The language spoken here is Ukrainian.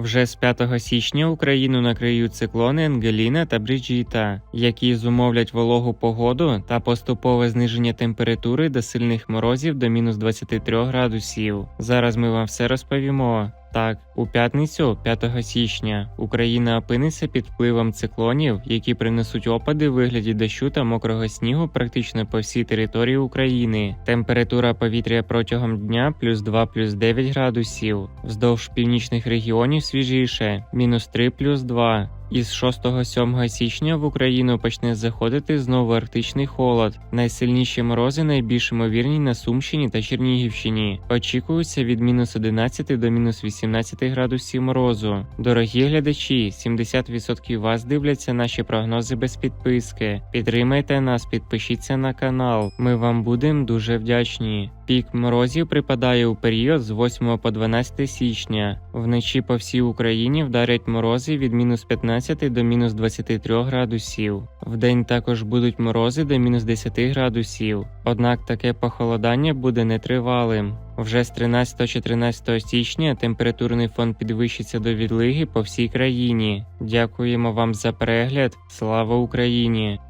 Вже з 5 січня Україну накриють циклони Ангеліна та Бриджіта, які зумовлять вологу погоду та поступове зниження температури до сильних морозів до мінус 23 градусів. Зараз ми вам все розповімо. Так, у п'ятницю, 5 січня, Україна опиниться під впливом циклонів, які принесуть опади в вигляді дощу та мокрого снігу практично по всій території України. Температура повітря протягом дня плюс 2 плюс 9 градусів, вздовж північних регіонів свіжіше мінус 3 плюс 2. Із 6-7 січня в Україну почне заходити знову арктичний холод. Найсильніші морози найбільш ймовірні на Сумщині та Чернігівщині. Очікується від мінус 11 до мінус 18 градусів морозу. Дорогі глядачі, 70% вас дивляться наші прогнози без підписки. Підтримайте нас, підпишіться на канал. Ми вам будемо дуже вдячні. Пік морозів припадає у період з 8 по 12 січня. Вночі по всій Україні вдарять морози від мінус 15 до мінус 23 градусів. Вдень також будуть морози до мінус 10 градусів. Однак таке похолодання буде нетривалим. Вже з 13-14 січня температурний фон підвищиться до відлиги по всій країні. Дякуємо вам за перегляд. Слава Україні!